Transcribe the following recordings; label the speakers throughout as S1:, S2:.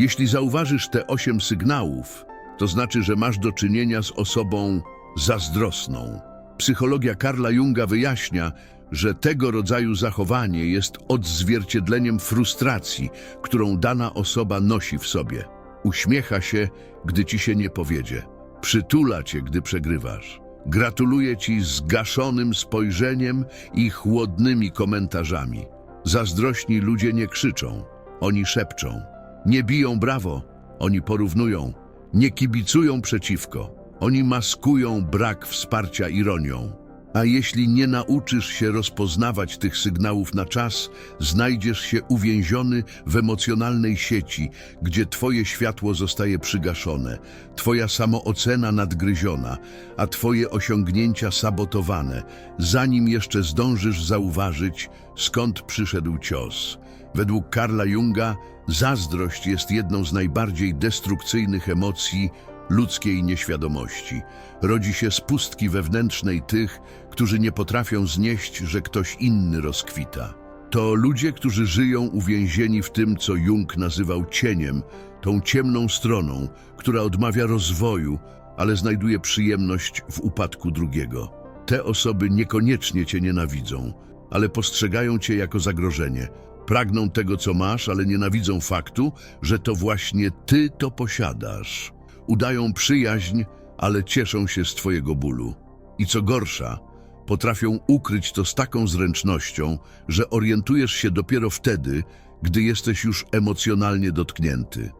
S1: Jeśli zauważysz te osiem sygnałów, to znaczy, że masz do czynienia z osobą zazdrosną. Psychologia Karla Junga wyjaśnia, że tego rodzaju zachowanie jest odzwierciedleniem frustracji, którą dana osoba nosi w sobie. Uśmiecha się, gdy ci się nie powiedzie. Przytula cię, gdy przegrywasz. Gratuluje ci zgaszonym spojrzeniem i chłodnymi komentarzami. Zazdrośni ludzie nie krzyczą, oni szepczą. Nie biją brawo, oni porównują. Nie kibicują przeciwko, oni maskują brak wsparcia ironią. A jeśli nie nauczysz się rozpoznawać tych sygnałów na czas, znajdziesz się uwięziony w emocjonalnej sieci, gdzie twoje światło zostaje przygaszone, twoja samoocena nadgryziona, a twoje osiągnięcia sabotowane, zanim jeszcze zdążysz zauważyć, skąd przyszedł cios. Według Karla Junga zazdrość jest jedną z najbardziej destrukcyjnych emocji ludzkiej nieświadomości. Rodzi się z pustki wewnętrznej tych, którzy nie potrafią znieść, że ktoś inny rozkwita. To ludzie, którzy żyją uwięzieni w tym, co Jung nazywał cieniem, tą ciemną stroną, która odmawia rozwoju, ale znajduje przyjemność w upadku drugiego. Te osoby niekoniecznie cię nienawidzą, ale postrzegają cię jako zagrożenie. Pragną tego, co masz, ale nienawidzą faktu, że to właśnie ty to posiadasz. Udają przyjaźń, ale cieszą się z twojego bólu. I co gorsza, potrafią ukryć to z taką zręcznością, że orientujesz się dopiero wtedy, gdy jesteś już emocjonalnie dotknięty.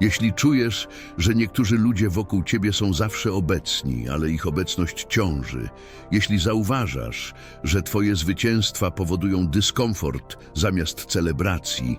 S1: Jeśli czujesz, że niektórzy ludzie wokół ciebie są zawsze obecni, ale ich obecność ciąży, jeśli zauważasz, że twoje zwycięstwa powodują dyskomfort zamiast celebracji,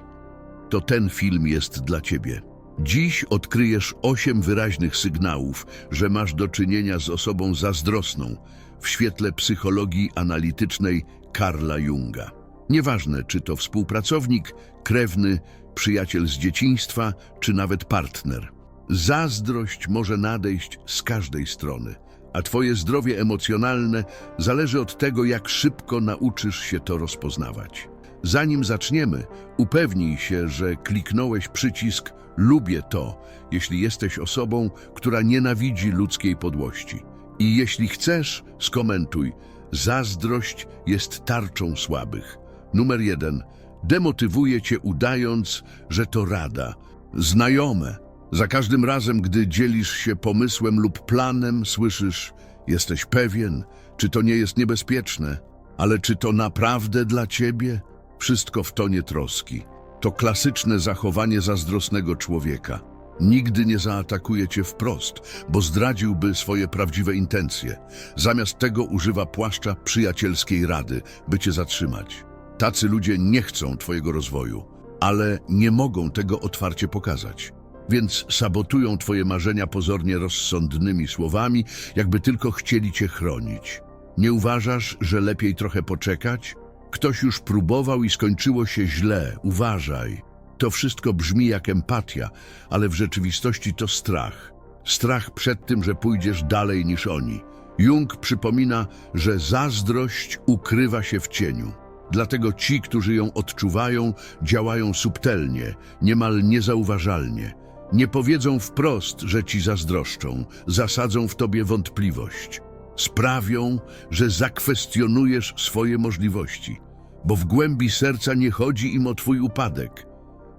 S1: to ten film jest dla ciebie. Dziś odkryjesz osiem wyraźnych sygnałów, że masz do czynienia z osobą zazdrosną w świetle psychologii analitycznej Karla Junga. Nieważne, czy to współpracownik, krewny, przyjaciel z dzieciństwa, czy nawet partner. Zazdrość może nadejść z każdej strony, a twoje zdrowie emocjonalne zależy od tego, jak szybko nauczysz się to rozpoznawać. Zanim zaczniemy, upewnij się, że kliknąłeś przycisk Lubię to, jeśli jesteś osobą, która nienawidzi ludzkiej podłości. I jeśli chcesz, skomentuj. Zazdrość jest tarczą słabych. Numer jeden. Demotywuje cię udając, że to rada. Znajome. Za każdym razem, gdy dzielisz się pomysłem lub planem, słyszysz, jesteś pewien, czy to nie jest niebezpieczne, ale czy to naprawdę dla ciebie? Wszystko w tonie troski. To klasyczne zachowanie zazdrosnego człowieka. Nigdy nie zaatakuje cię wprost, bo zdradziłby swoje prawdziwe intencje. Zamiast tego używa płaszcza przyjacielskiej rady, by cię zatrzymać. Tacy ludzie nie chcą twojego rozwoju, ale nie mogą tego otwarcie pokazać. Więc sabotują twoje marzenia pozornie rozsądnymi słowami, jakby tylko chcieli cię chronić. Nie uważasz, że lepiej trochę poczekać? Ktoś już próbował i skończyło się źle. Uważaj. To wszystko brzmi jak empatia, ale w rzeczywistości to strach. Strach przed tym, że pójdziesz dalej niż oni. Jung przypomina, że zazdrość ukrywa się w cieniu. Dlatego ci, którzy ją odczuwają, działają subtelnie, niemal niezauważalnie. Nie powiedzą wprost, że ci zazdroszczą, zasadzą w tobie wątpliwość. Sprawią, że zakwestionujesz swoje możliwości, bo w głębi serca nie chodzi im o twój upadek,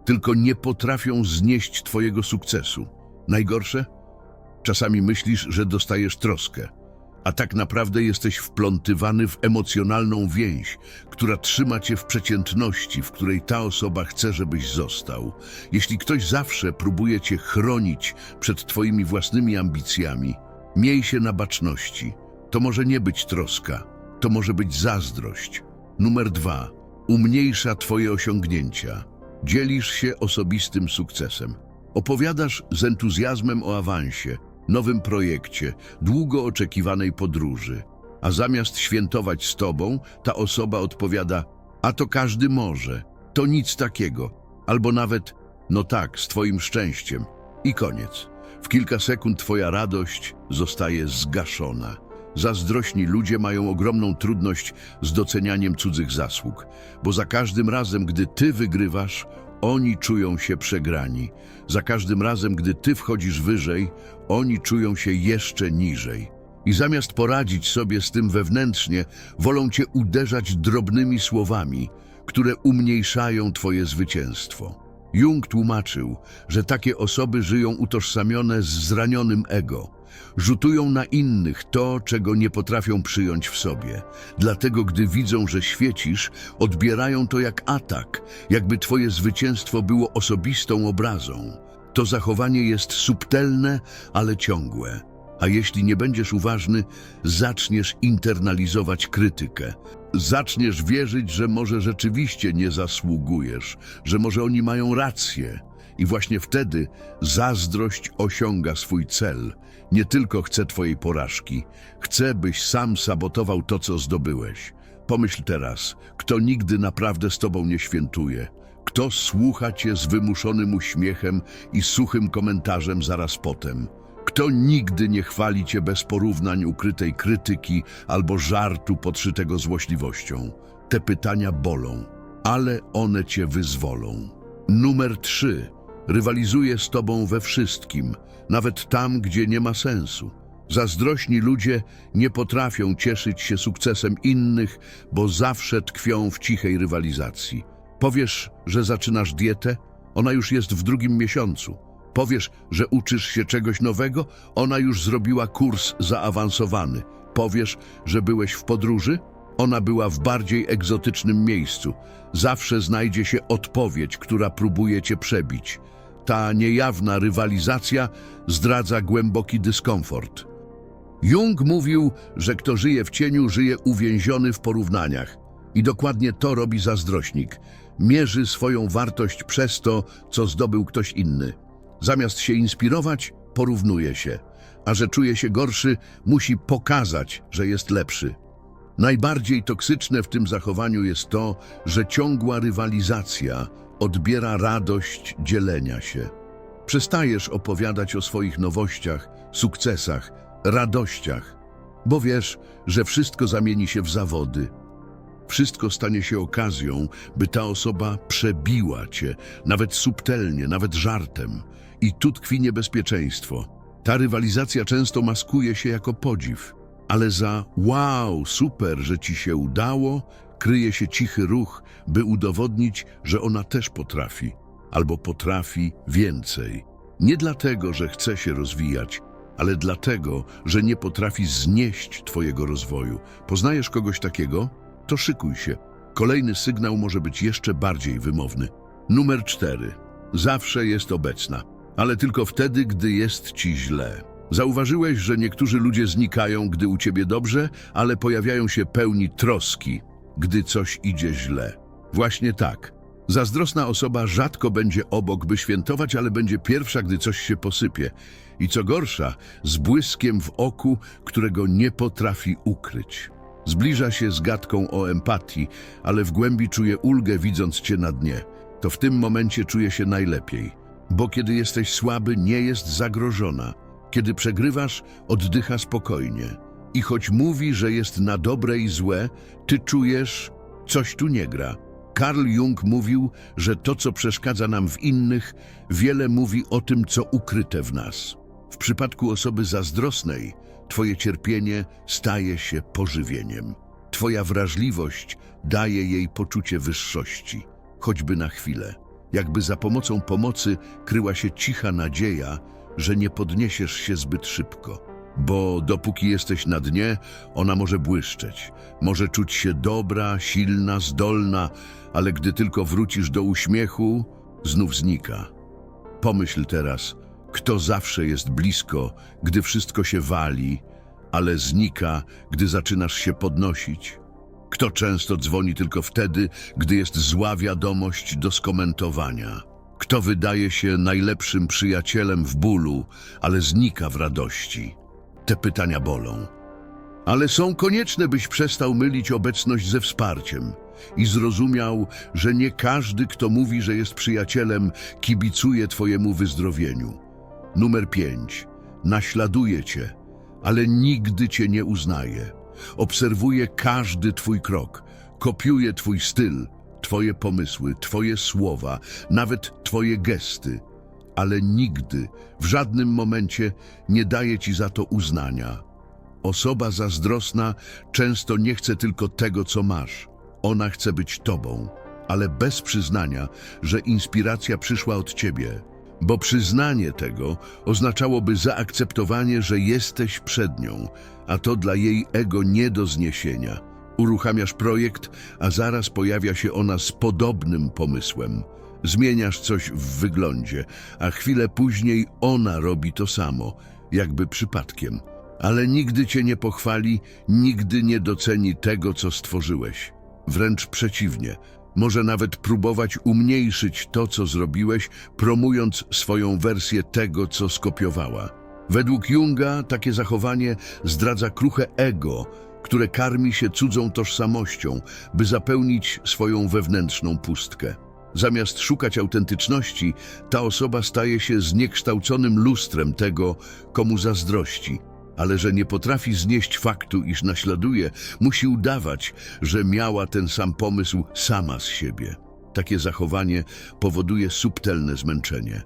S1: tylko nie potrafią znieść twojego sukcesu. Najgorsze? Czasami myślisz, że dostajesz troskę, a tak naprawdę jesteś wplątywany w emocjonalną więź, która trzyma cię w przeciętności, w której ta osoba chce, żebyś został. Jeśli ktoś zawsze próbuje cię chronić przed twoimi własnymi ambicjami, miej się na baczności. To może nie być troska, to może być zazdrość. Numer dwa. Umniejsza twoje osiągnięcia. Dzielisz się osobistym sukcesem. Opowiadasz z entuzjazmem o awansie, nowym projekcie, długo oczekiwanej podróży. A zamiast świętować z tobą, ta osoba odpowiada, a to każdy może, to nic takiego. Albo nawet, no tak, z twoim szczęściem. I koniec. W kilka sekund twoja radość zostaje zgaszona. Zazdrośni ludzie mają ogromną trudność z docenianiem cudzych zasług, bo za każdym razem, gdy ty wygrywasz, oni czują się przegrani. Za każdym razem, gdy ty wchodzisz wyżej, oni czują się jeszcze niżej. I zamiast poradzić sobie z tym wewnętrznie, wolą cię uderzać drobnymi słowami, które umniejszają twoje zwycięstwo. Jung tłumaczył, że takie osoby żyją utożsamione z zranionym ego. Rzutują na innych to, czego nie potrafią przyjąć w sobie. Dlatego, gdy widzą, że świecisz, odbierają to jak atak, jakby twoje zwycięstwo było osobistą obrazą. To zachowanie jest subtelne, ale ciągłe. A jeśli nie będziesz uważny, zaczniesz internalizować krytykę. Zaczniesz wierzyć, że może rzeczywiście nie zasługujesz, że może oni mają rację. I właśnie wtedy zazdrość osiąga swój cel. Nie tylko chce twojej porażki, chce, byś sam sabotował to, co zdobyłeś. Pomyśl teraz, kto nigdy naprawdę z tobą nie świętuje, kto słucha cię z wymuszonym uśmiechem i suchym komentarzem zaraz potem. Kto nigdy nie chwali cię bez porównań ukrytej krytyki albo żartu podszytego złośliwością? Te pytania bolą, ale one cię wyzwolą. Numer trzy. Rywalizuje z tobą we wszystkim, nawet tam, gdzie nie ma sensu. Zazdrośni ludzie nie potrafią cieszyć się sukcesem innych, bo zawsze tkwią w cichej rywalizacji. Powiesz, że zaczynasz dietę? Ona już jest w drugim miesiącu. Powiesz, że uczysz się czegoś nowego? Ona już zrobiła kurs zaawansowany. Powiesz, że byłeś w podróży? Ona była w bardziej egzotycznym miejscu. Zawsze znajdzie się odpowiedź, która próbuje cię przebić. Ta niejawna rywalizacja zdradza głęboki dyskomfort. Jung mówił, że kto żyje w cieniu, żyje uwięziony w porównaniach. I dokładnie to robi zazdrośnik. Mierzy swoją wartość przez to, co zdobył ktoś inny. Zamiast się inspirować, porównuje się. A że czuje się gorszy, musi pokazać, że jest lepszy. Najbardziej toksyczne w tym zachowaniu jest to, że ciągła rywalizacja odbiera radość dzielenia się. Przestajesz opowiadać o swoich nowościach, sukcesach, radościach, bo wiesz, że wszystko zamieni się w zawody. Wszystko stanie się okazją, by ta osoba przebiła cię, nawet subtelnie, nawet żartem. I tu tkwi niebezpieczeństwo. Ta rywalizacja często maskuje się jako podziw, ale za wow, super, że ci się udało, kryje się cichy ruch, by udowodnić, że ona też potrafi, albo potrafi więcej. Nie dlatego, że chce się rozwijać, ale dlatego, że nie potrafi znieść twojego rozwoju. Poznajesz kogoś takiego? To szykuj się. Kolejny sygnał może być jeszcze bardziej wymowny. Numer cztery. Zawsze jest obecna, ale tylko wtedy, gdy jest ci źle. Zauważyłeś, że niektórzy ludzie znikają, gdy u ciebie dobrze, ale pojawiają się pełni troski, gdy coś idzie źle. Właśnie tak. Zazdrosna osoba rzadko będzie obok, by świętować, ale będzie pierwsza, gdy coś się posypie. I co gorsza, z błyskiem w oku, którego nie potrafi ukryć. Zbliża się z gadką o empatii, ale w głębi czuje ulgę, widząc cię na dnie. To w tym momencie czuje się najlepiej. Bo kiedy jesteś słaby, nie jest zagrożona. Kiedy przegrywasz, oddycha spokojnie. I choć mówi, że jest na dobre i złe, ty czujesz, coś tu nie gra. Carl Jung mówił, że to, co przeszkadza nam w innych, wiele mówi o tym, co ukryte w nas. W przypadku osoby zazdrosnej, twoje cierpienie staje się pożywieniem. Twoja wrażliwość daje jej poczucie wyższości, choćby na chwilę. Jakby za pomocą pomocy kryła się cicha nadzieja, że nie podniesiesz się zbyt szybko. Bo dopóki jesteś na dnie, ona może błyszczeć, może czuć się dobra, silna, zdolna, ale gdy tylko wrócisz do uśmiechu, znów znika. Pomyśl teraz, kto zawsze jest blisko, gdy wszystko się wali, ale znika, gdy zaczynasz się podnosić. Kto często dzwoni tylko wtedy, gdy jest zła wiadomość do skomentowania. Kto wydaje się najlepszym przyjacielem w bólu, ale znika w radości. Te pytania bolą. Ale są konieczne, byś przestał mylić obecność ze wsparciem i zrozumiał, że nie każdy, kto mówi, że jest przyjacielem, kibicuje twojemu wyzdrowieniu. Numer pięć. Naśladuje cię, ale nigdy cię nie uznaje. Obserwuje każdy twój krok, kopiuje twój styl, twoje pomysły, twoje słowa, nawet twoje gesty, ale nigdy, w żadnym momencie nie daje ci za to uznania. Osoba zazdrosna często nie chce tylko tego, co masz. Ona chce być tobą, ale bez przyznania, że inspiracja przyszła od ciebie. Bo przyznanie tego oznaczałoby zaakceptowanie, że jesteś przed nią, a to dla jej ego nie do zniesienia. Uruchamiasz projekt, a zaraz pojawia się ona z podobnym pomysłem. Zmieniasz coś w wyglądzie, a chwilę później ona robi to samo, jakby przypadkiem. Ale nigdy cię nie pochwali, nigdy nie doceni tego, co stworzyłeś. Wręcz przeciwnie, może nawet próbować umniejszyć to, co zrobiłeś, promując swoją wersję tego, co skopiowała. Według Junga takie zachowanie zdradza kruche ego, które karmi się cudzą tożsamością, by zapełnić swoją wewnętrzną pustkę. Zamiast szukać autentyczności, ta osoba staje się zniekształconym lustrem tego, komu zazdrości. Ale że nie potrafi znieść faktu, iż naśladuje, musi udawać, że miała ten sam pomysł sama z siebie. Takie zachowanie powoduje subtelne zmęczenie.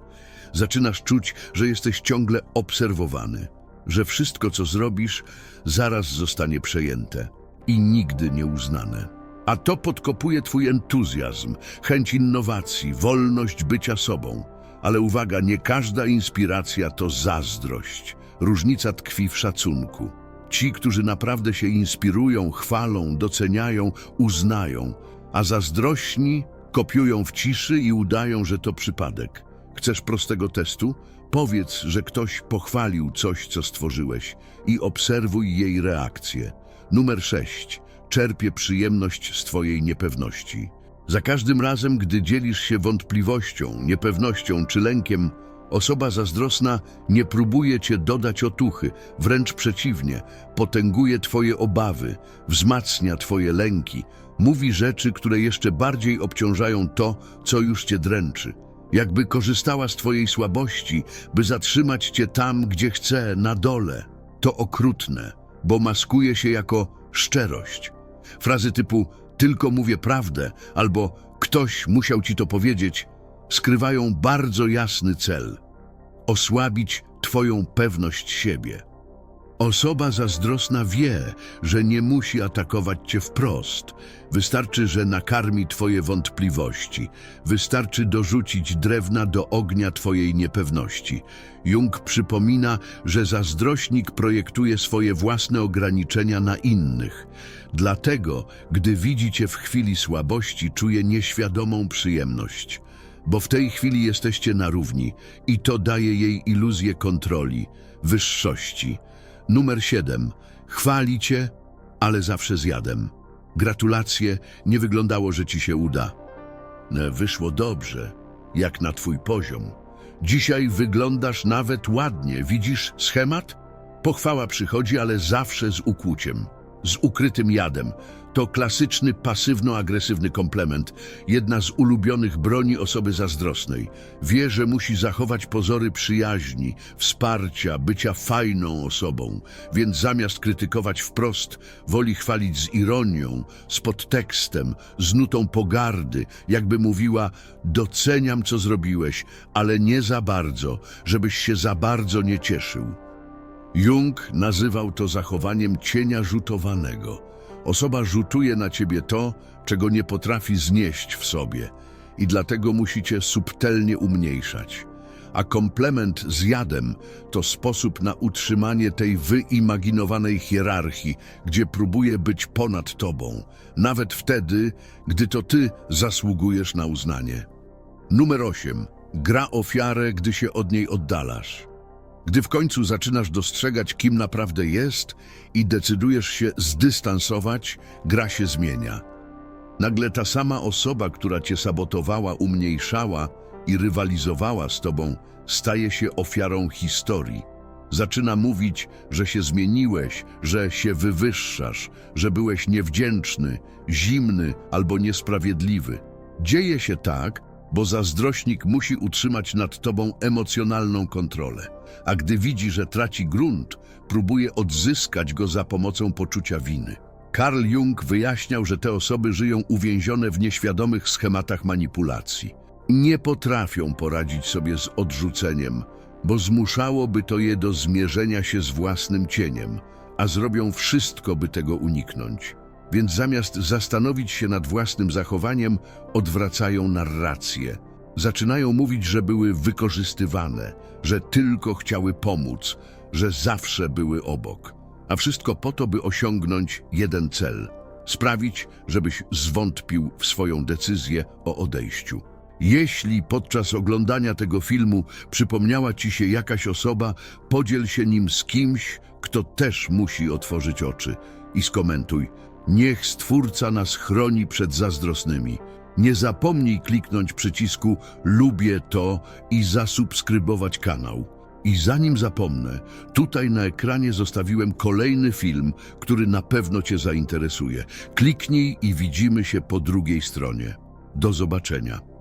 S1: Zaczynasz czuć, że jesteś ciągle obserwowany, że wszystko, co zrobisz, zaraz zostanie przejęte i nigdy nie uznane. A to podkopuje twój entuzjazm, chęć innowacji, wolność bycia sobą. Ale uwaga, nie każda inspiracja to zazdrość. Różnica tkwi w szacunku. Ci, którzy naprawdę się inspirują, chwalą, doceniają, uznają, a zazdrośni kopiują w ciszy i udają, że to przypadek. Chcesz prostego testu? Powiedz, że ktoś pochwalił coś, co stworzyłeś i obserwuj jej reakcję. Numer 6. Czerpie przyjemność z Twojej niepewności. Za każdym razem, gdy dzielisz się wątpliwością, niepewnością czy lękiem, osoba zazdrosna nie próbuje Cię dodać otuchy, wręcz przeciwnie, potęguje Twoje obawy, wzmacnia Twoje lęki, mówi rzeczy, które jeszcze bardziej obciążają to, co już Cię dręczy. Jakby korzystała z Twojej słabości, by zatrzymać Cię tam, gdzie chce, na dole. To okrutne, bo maskuje się jako szczerość. Frazy typu tylko mówię prawdę albo ktoś musiał ci to powiedzieć skrywają bardzo jasny cel osłabić Twoją pewność siebie. Osoba zazdrosna wie, że nie musi atakować Cię wprost. Wystarczy, że nakarmi Twoje wątpliwości. Wystarczy dorzucić drewna do ognia Twojej niepewności. Jung przypomina, że zazdrośnik projektuje swoje własne ograniczenia na innych. Dlatego, gdy widzi Cię w chwili słabości, czuje nieświadomą przyjemność. Bo w tej chwili jesteście na równi i to daje jej iluzję kontroli, wyższości. Numer 7. Chwali cię, ale zawsze zjadem. Gratulacje, nie wyglądało, że ci się uda. E, Wyszło dobrze, jak na twój poziom. Dzisiaj wyglądasz nawet ładnie. Widzisz schemat? Pochwała przychodzi, ale zawsze z ukłuciem, z ukrytym jadem. To klasyczny pasywno-agresywny komplement, jedna z ulubionych broni osoby zazdrosnej. Wie, że musi zachować pozory przyjaźni, wsparcia, bycia fajną osobą, więc zamiast krytykować wprost, woli chwalić z ironią, z podtekstem, z nutą pogardy, jakby mówiła doceniam, co zrobiłeś, ale nie za bardzo, żebyś się za bardzo nie cieszył. Jung nazywał to zachowaniem cienia rzutowanego. Osoba rzutuje na ciebie to, czego nie potrafi znieść w sobie i dlatego musicie subtelnie umniejszać. A komplement z jadem to sposób na utrzymanie tej wyimaginowanej hierarchii, gdzie próbuje być ponad tobą, nawet wtedy, gdy to ty zasługujesz na uznanie. Numer 8. Gra ofiarę, gdy się od niej oddalasz. Gdy w końcu zaczynasz dostrzegać, kim naprawdę jest i decydujesz się zdystansować, gra się zmienia. Nagle ta sama osoba, która cię sabotowała, umniejszała i rywalizowała z tobą, staje się ofiarą historii. Zaczyna mówić, że się zmieniłeś, że się wywyższasz, że byłeś niewdzięczny, zimny albo niesprawiedliwy. Dzieje się tak, bo zazdrośnik musi utrzymać nad tobą emocjonalną kontrolę, a gdy widzi, że traci grunt, próbuje odzyskać go za pomocą poczucia winy. Carl Jung wyjaśniał, że te osoby żyją uwięzione w nieświadomych schematach manipulacji. Nie potrafią poradzić sobie z odrzuceniem, bo zmuszałoby to je do zmierzenia się z własnym cieniem, a zrobią wszystko, by tego uniknąć. Więc zamiast zastanowić się nad własnym zachowaniem, odwracają narrację. Zaczynają mówić, że były wykorzystywane, że tylko chciały pomóc, że zawsze były obok. A wszystko po to, by osiągnąć jeden cel sprawić, żebyś zwątpił w swoją decyzję o odejściu. Jeśli podczas oglądania tego filmu przypomniała ci się jakaś osoba, podziel się nim z kimś, kto też musi otworzyć oczy i skomentuj. Niech Stwórca nas chroni przed zazdrosnymi. Nie zapomnij kliknąć przycisku lubię to i zasubskrybować kanał. I zanim zapomnę, tutaj na ekranie zostawiłem kolejny film, który na pewno Cię zainteresuje. Kliknij i widzimy się po drugiej stronie. Do zobaczenia.